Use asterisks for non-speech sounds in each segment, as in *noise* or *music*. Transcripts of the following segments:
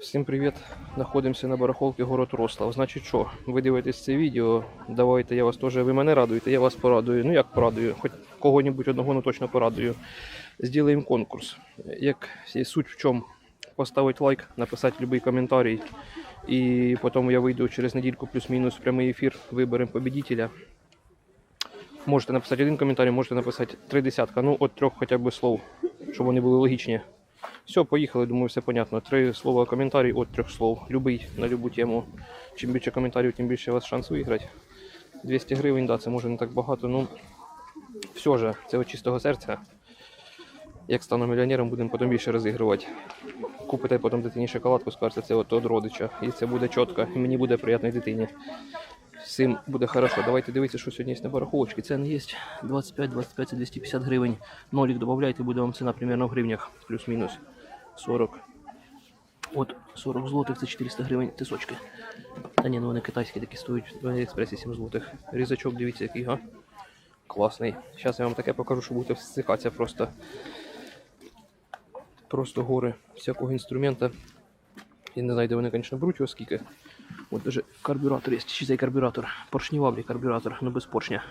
Всім привіт! Знаходимося на барахолці город Рослав. Значить що, ви дивитесь це відео, давайте я вас теж, ви мене радуєте, я вас порадую. Ну як порадую, хоч кого-небудь одного ну точно порадую. Зробимо конкурс. Як суть в чому? Поставити лайк, написати будь-який коментарій. І потім я вийду через недільку плюс-мінус прямий ефір, виберемо победителя. Можете написати один коментарій, можете написати три десятка, ну от трьох хоча б слов, щоб вони були логічні. Все, поїхали, думаю, все понятно. Три слова коментарій от трьох слов. Любий на любу тему. Чим більше коментарів, тим більше у вас шанс виграти. 200 гривень, да, це може не так багато, ну все же, це від чистого серця. Як стану мільйонером, будемо потім більше розігрувати. Купите потім дитині шоколадку, скажете, це от від родича. І це буде чітко, і мені буде приємно дитині. Всім буде хорошо. Давайте дивитися, що сьогодні є на барахолочці. Ціни є 25, 25 це 250 гривень. Нолік додавайте, буде вам ціна примерно в гривнях, плюс-мінус 40. От 40 злотих це 400 гривень тисочки. Та ні, ну вони китайські такі стоять в Аліекспресі 7 злотих. Різачок, дивіться, який га. Класний. Зараз я вам таке покажу, що будете всихатися просто. Просто гори всякого інструмента. Я не знаю, де вони, звісно, беруть його скільки. От даже карбюратор є. Чи карбюратор? Поршневаблі карбюратор, ну без поршня.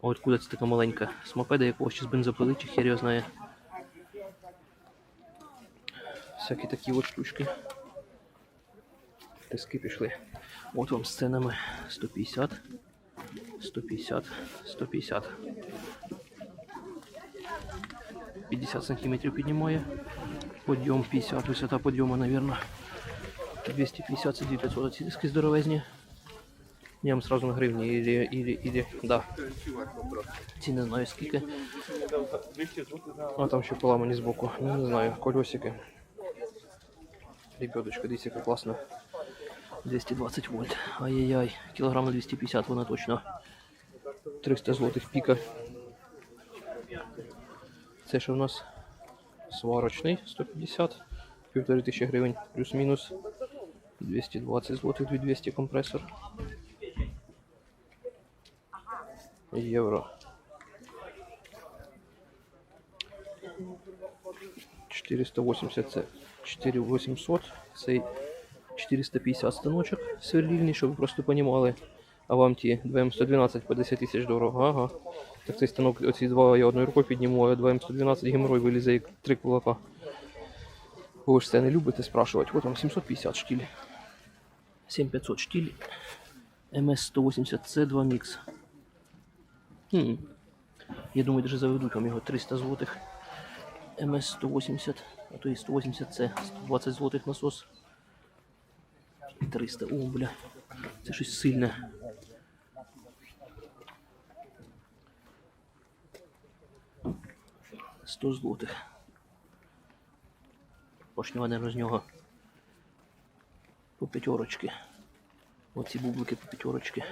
От куди це така маленька? З мопеда якогось чи з бензопили, чи хер його знає. Всякі такі штучки. Тиски пішли. От вам з ценами 150, 150, 150. 50 сантиметрів піднімає. Подйом 50, висота подйому, наверное. 250 це 900, ці здоровезні. Я сразу на гривні, или, или, или, да. Ці знаю скільки. А там ще поламані збоку. Ну не знаю, колесики. Ребяточка, дивіться, як класно. 220 вольт. Ай-яй-яй. Кілограм на 250 вона точно. 300 злотих піка. Це що в нас? Сварочний 150. Півтори тисячі гривень плюс-мінус. 220 злотих 2200 компресор. Євро. 480 це 4800. Цей 450 станочок сверлільний, щоб ви просто понімали. А вам ті 2М112 по 10 тисяч дорого. Ага. Так цей станок, оці два я одною рукою підніму, а 2М112 геморрой вилізе як три кулака. Ви ж це не любите спрашувати. От вам 750 штіль. 7500 штіль. МС-180 С2 мікс. Хм. Я думаю, даже заведуть вам його 300 злотих. МС-180, а то і 180 це 120 злотих насос. 300, о, бля. Це щось сильне. Сто злотих. Поршнева, наверное, з нього по п'ятерочки. Оці бублики по п'ятерочки.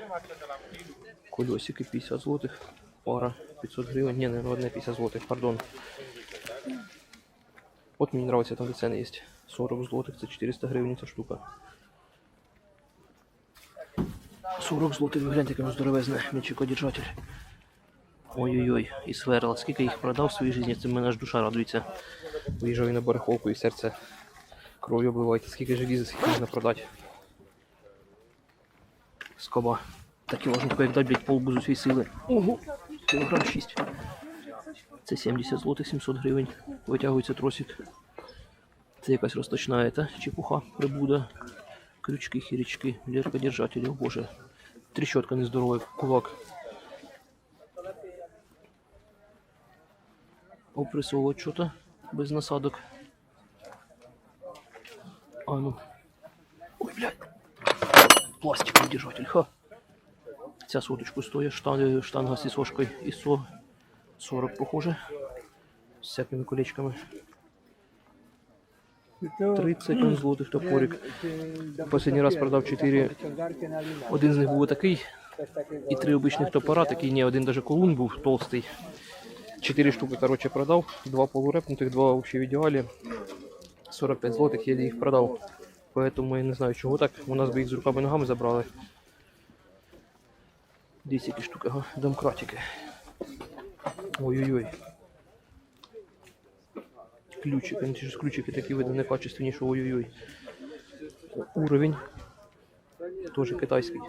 Колесики 50 злотих. Пара 500 гривень. Ні, не одне 50 злотих, пардон. От мені нравиться, там де ціни є. 40 злотих, це 400 гривень ця штука. 40 злотих, гляньте, яке здоровезне м'ячикодержатель. Ой-ой-ой, і сверла. Скільки їх продав в своїй житті, це мене аж душа радується. Виїжджаю на барахолку і серце кров'ю обливається. Скільки желіза, скільки можна продати. Скоба. Так і можна таке, як дати, блядь, полбузу цієї сили. Ого, кілограм 6. Це 70 злотих, 700 гривень. Витягується тросик. Це якась розточна ета, чепуха, прибуда. Крючки, хірячки, ліркодержателі, о боже. Трещотка нездорова, кулак. Опресовувати що-то без насадок. А ну. Ой, блядь. Пластиковий держатель, ха. Ця соточку стоїть, штанга, штанга з сошкою ISO 40, похоже. З всякими колечками. 30 злотих топорик. Последній раз продав 4. Один з них був такий. І три обичних топора, такий ні, один даже колун був толстий. Чотири штуки, короче, продав. Два полурепнутих, два вообще в ідеалі. 45 злотих, я їх продав. Поэтому я не знаю, чого так. У нас би їх з руками ногами забрали. Дивіться, які штуки, ага, домкратики. Ой-ой-ой. ключики. Ну, ці ж ключики такі видно некачественні, що ой-ой-ой. Уровень. Тоже китайський.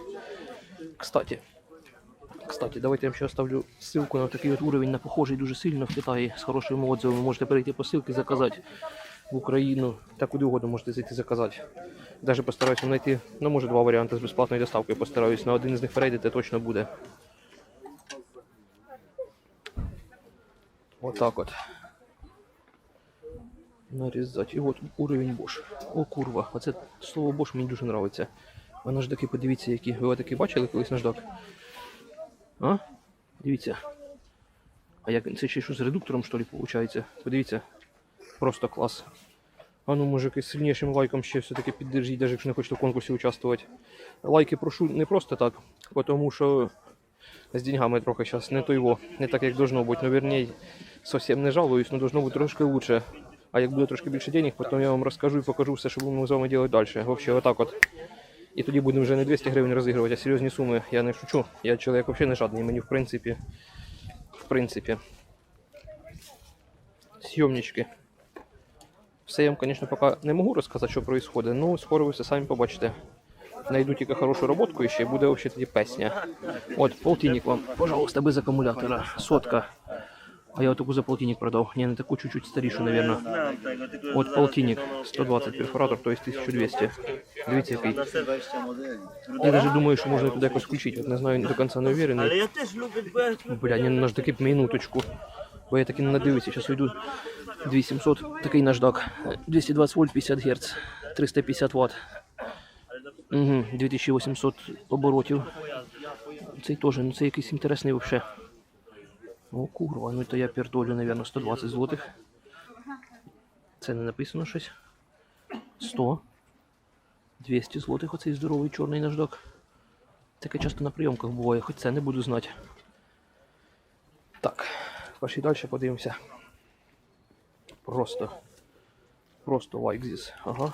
Кстати, Кстати, давайте я вам ще оставлю ссылку на такий от уровень на похожий дуже сильно в Китаї з хорошими отзывами. Можете перейти по ссылці, заказати в Україну. Та куди угодно можете зайти заказати. Даже постараюся знайти, ну може два варіанти з безплатною доставкою постараюсь. На один з них перейдете точно буде. Отак от. Нарізати. І от уровень Bosch. О, курва. Оце слово Bosch мені дуже подобається. А наждаки, подивіться, які. Ви такі бачили колись наждак? А? Дивіться. А як це ще що з редуктором, що ли, виходить? Подивіться. Просто клас. А ну, мужики, сильнішим лайком ще все-таки піддержіть, навіть якщо не хочете в конкурсі участвувати. Лайки прошу не просто так, тому що з деньгами трохи зараз не то його, не так як должно бути. Ну, вернее, зовсім не жалуюсь, але должно бути трошки лучше. А як буде трошки більше денег, потім я вам розкажу і покажу все, що будемо з вами робити далі. Взагалі, отак от. І тоді будемо вже не 200 гривень розігрувати, а серйозні суми. Я не шучу. Я чоловік взагалі не жадний, мені в принципі. В принципі. Съемнички. Все я вам, звісно, поки не можу розказати, що відбувається, але скоро ви все самі побачите. Найду тільки хорошу роботку і ще буде взагалі тоді песня. От, полтинник вам, пожалуйста, без акумулятора. Сотка. А я таку за полтинник продав. Не, не таку чуть-чуть старішу, наверное. От полтинник, 120 перфоратор, то есть 1200. Дивіться, який. Я даже думаю, що можна туди якось включити. От не знаю, до кінця не уверений. Бля, не наждаки минуточку. Бо я таки не надивився. Зараз вийду 2700, такий наждак. 220 вольт, 50 Гц, 350 Вт. Угу, 2800 оборотів. Цей теж, ну це якийсь інтересний взагалі. О, курва, ну то я пердолю, наверное, 120 злотих. Це не написано щось. 100. 200 злотих оцей здоровий чорний наждак. Таке часто на прийомках буває, хоч це не буду знати. Так, пошли далі подивимося. Просто. Просто like this. Ага.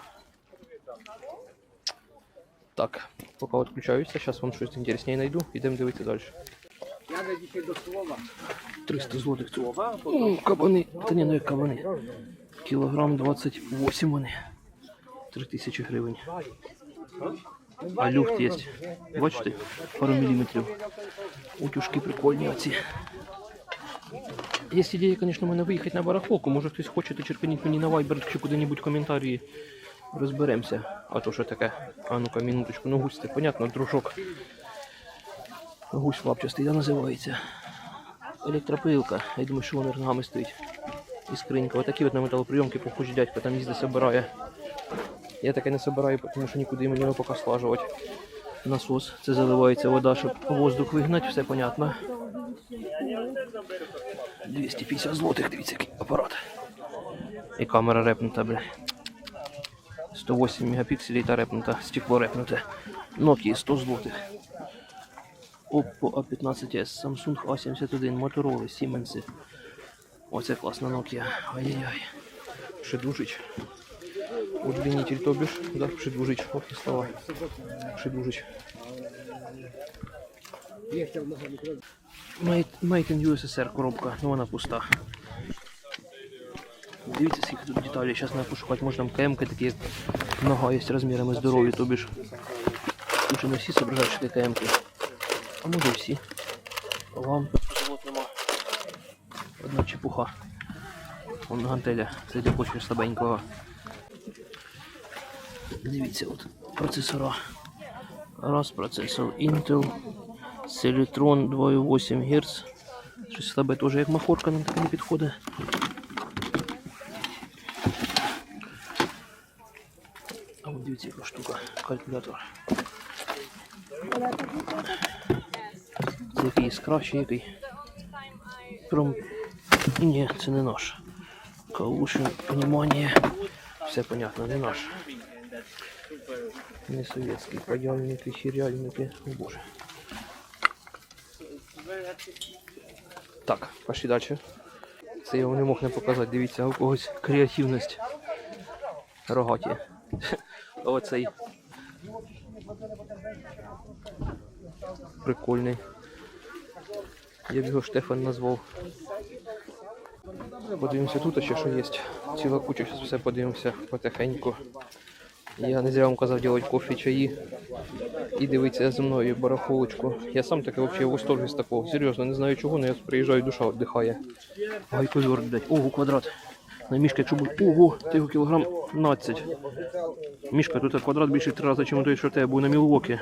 Так, поки відключаюся, зараз вам щось інтересніше знайду, йдемо дивитися далі. 300 злотих цього. О, кабани. Та ну як кабани. Кілограм 28 вони. 3000 гривень. А люфт є. Бачите? Пару міліметрів. Утюжки прикольні оці. Є ідея, звісно, в мене виїхати на барахолку. Може хтось хоче, то черканіть мені на Viber чи куди-небудь коментарі. Розберемося. А то що таке? А ну-ка, минуточку. Ну гусь це, понятно, дружок. Гусь лапчастий, да, називається. Електропилка. Я думаю, що вона ногами стоїть. І скринька. Отакі от на металоприйомки похожі дядька там їздить, собирає. Я таке не собираю, тому що нікуди мені його поки слажувати. Насос. Це заливається вода, щоб воздух вигнати, все понятно. 250 злотих, дивіться, який апарат. І камера репнута, бля. 108 мегапікселів та репнута, стекло репнуте. Nokia 100 злотих. Oppo A15s, Samsung A71, Motorola, Siemens. Оце класна Nokia. Ай-яй-яй. Шедушич. Удлинитель, то бишь, да, шедушич. Ох, і слова. Шедушич. Made, in USSR коробка, ну вона пуста. Дивіться, скільки тут деталей. Зараз треба пошукати, може там КМ такі, як нога є розмірами здорові, тобі ж. Тут не всі зображають, що таке КМ. А може всі. Вам завод нема. Одна чепуха. Вон гантеля, це для почві слабенького. Дивіться, от процесора. Раз процесор Intel. Celeron 2,8 Гц. Щось слабе теж як махорка нам таке не підходить. А от дивіться, яка штука. Калькулятор. Це який кращий, який. Прям. Ні, це не наш. Каушин, внимание. Все понятно, не наш. Не советский. Паяльники, хіряльники. О боже. Так, пошли далі. Це я вам не мог не показати. Дивіться, у когось креативність. Рогаті. *laughs* Оцей. Прикольний. Я б його Штефан назвав. Подивимося тут ще що є. Ціла куча, зараз все подивимося потихеньку. Я не зря вам казав робити кофе, чаї і дивитися зі мною барахолочку. Я сам таке взагалі в восторгі з такого. Серйозно, не знаю чого, але я приїжджаю, душа віддихає. Гайковер, блядь. Ого, квадрат. На мішка, якщо. Ого, ти його кілограм 15. Мішка, тут квадрат більше три рази, ніж той, що тебе був на Мілвокі.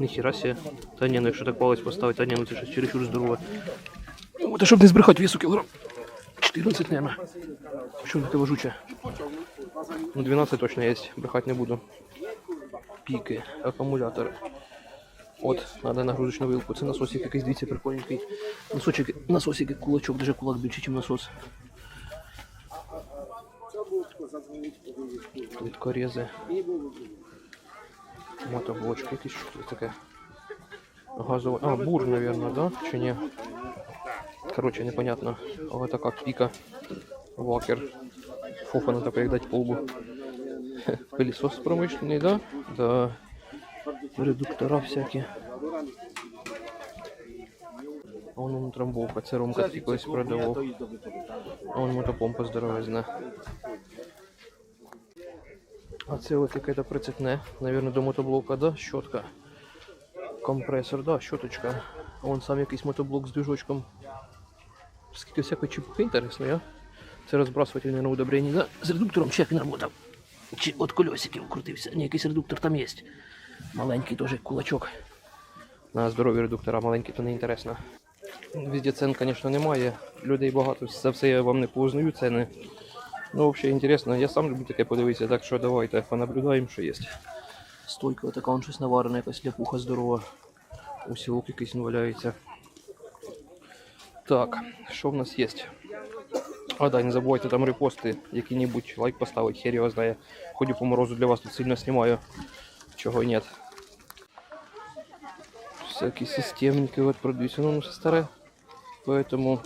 Ніхіра себе. Та ні, ну якщо так палець поставити, та ні, ну це щось чересчур здорово. Та щоб не збрехати весу кілограм. 14, наверное. Що таке важуче? Ну 12 точно є, брехати не буду. Піки, акумулятори. От, надо нагрузочну вилку. Це насосик якийсь, дивіться, прикольненький. Носочок, насосик як кулачок, даже кулак більше, ніж насос. Плиткорези. Мотоблочки якісь, що це таке? Газова. А, бур, наверное, да? Чи ні? Короче, непонятно. Ось така піка. Вакер. Фофана така, як дать полбу. *laughs* Пилісос промишлений, да? Да. Редуктора всякі. А вон трамбовка, це Ромка колись. А вон мотопомпа здоровезна. А це от яке то прицепне, наверное, до мотоблока, да? Щотка. Компресор, да, щоточка. А вон сам якийсь мотоблок з движочком. Скільки всякої чепухи інтересної, а? Це розбрасувати, наверное, удобрення, да? З редуктором як він работав. Чи от кольосиків крутився. Ні, якийсь редуктор там є. Маленький теж кулачок. На здорові редуктора маленький, то не інтересно. Везде цен, звісно, немає. Людей багато. За все я вам не поузнаю ціни. Ну, взагалі інтересно, я сам люблю таке подивитися, так що давайте понаблюдаємо, що є. Стойка така, он щось наварена, якась ляпуха здорова. Усілок якийсь валяється. Так, що в нас є? А, да, не забувайте там репости, які-небудь лайк поставити, хер його знає. Ходю по морозу для вас тут сильно знімаю. Чого й нет. Всякі системники от продаються, ну, все старе. Поэтому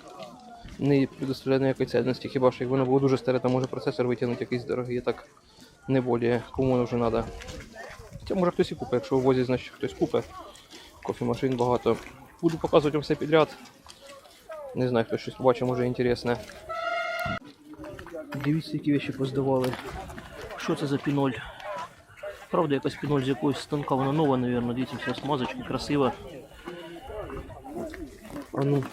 не предоставляє ніякої цінності. Хіба що як воно було дуже старе, там може процесор витягнути якийсь дорогий, так не более. Кому вже треба. Хоча може хтось і купить, якщо в возі, значить хтось купить. Кофемашин багато. Буду показувати вам все підряд. Не знаю, хто щось побачив, може інтересне. Дивіться, які вещи поздавали. Що це за піноль? Правда, якась піноль з якогось станка, вона нова, мабуть. Дивіться, вся смазочка, красива. А ну,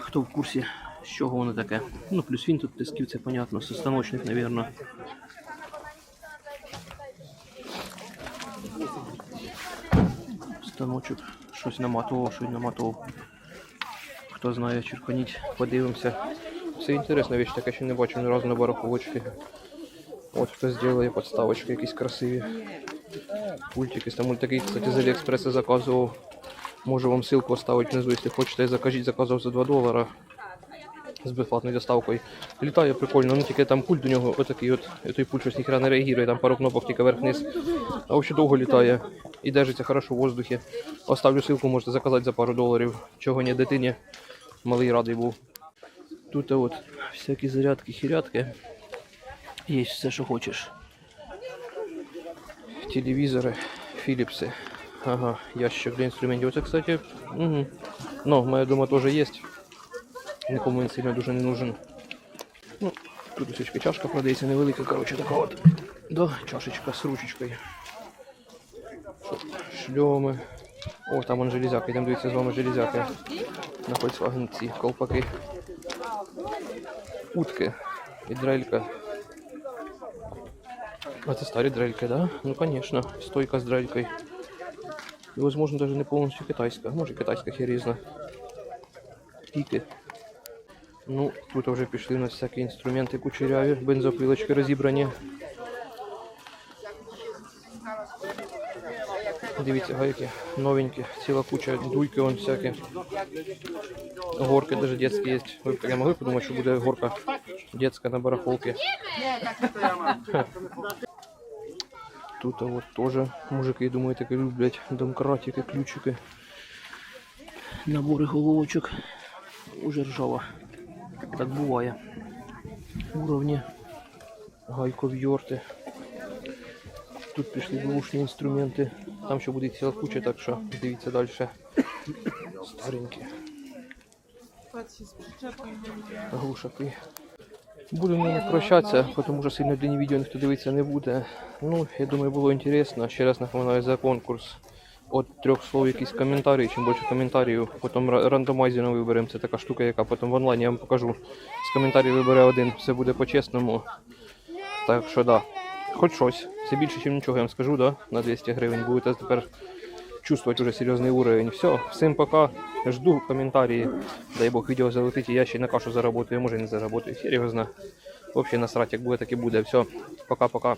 хто в курсі, з чого воно таке? Ну, плюс він тут тисків, це понятно, станочник, мабуть. Станочок, щось наматував, щось наматував. Хто знає, черканіть, подивимося. Все інтересна вещь, така ще не бачив ні разу на барахолочці. От хтось зробив подставочки якісь красиві. Пультики, там такий, кстати, з Аліекспреса заказував. Можу вам ссылку оставити внизу, якщо хочете, закажіть, заказував за 2 долара. З безплатною доставкою. Літає прикольно, ну тільки там пульт до нього отакий от, той пульт щось ніхера не реагує, там пару кнопок тільки вверх-вниз. А взагалі довго літає і держиться хорошо в воздухі. Оставлю ссылку, можете заказати за пару доларів. Чого ні дитині. Малий радий був. Тут от всякі зарядки, хірядки. Є все, що хочеш. Телевізори, Філіпси. Ага, ящик для інструментів. Оце, кстати, угу. ну, моя дома теж є. Нікому він сильно дуже не нужен. Ну, тут ось чашка продається невелика, коротше, така от. Да, чашечка з ручечкою. Шльоми. О, там вон железяка, йдемо дивитися з вами железяки. На Volkswagen колпаки. Утки і дрелька. А це старі дрельки, да? Ну конечно, стойка з дрелькою. І, возможно, даже не повністю китайська. Може китайська херізна. Піки. Ну, тут вже пішли на всякі інструменти кучеряві, бензопилочки розібрані. Дивіться, гайки новенькі, ціла куча дуйки вон всякі. Горки даже детські є. Я могли подумати, що буде горка детська на барахолці. *laughs* Тут вот тоже мужики, думаю, таке люблять. Домкратики, ключики. Набори головочок. Уже ржава. Так буває. Уровні. Гайковйорти. Тут пішли бушні інструменти. Там ще буде ціла куча, так що дивіться далі. Старенькі. глушаки. Будемо не прощатися, тому що сильно длинні відео ніхто дивитися не буде. Ну, я думаю, було інтересно. Ще раз напоминаю за конкурс. От трьох слов якісь коментарі, чим більше коментарів, потім ра- рандомайзерно виберемо. Це така штука, яка потім в онлайні я вам покажу. З коментарів вибере один, все буде по-чесному. Так що да. Хоч щось. Це більше, ніж нічого, я вам скажу, да? На 200 гривень будете тепер чувствовать уже серйозний уровень. Все, всім пока. Жду коментарі. Дай Бог відео залетить, і я ще на кашу заработаю, може не заработаю. Серйозно. Взагалі насрать, як буде, так і буде. Все, пока-пока.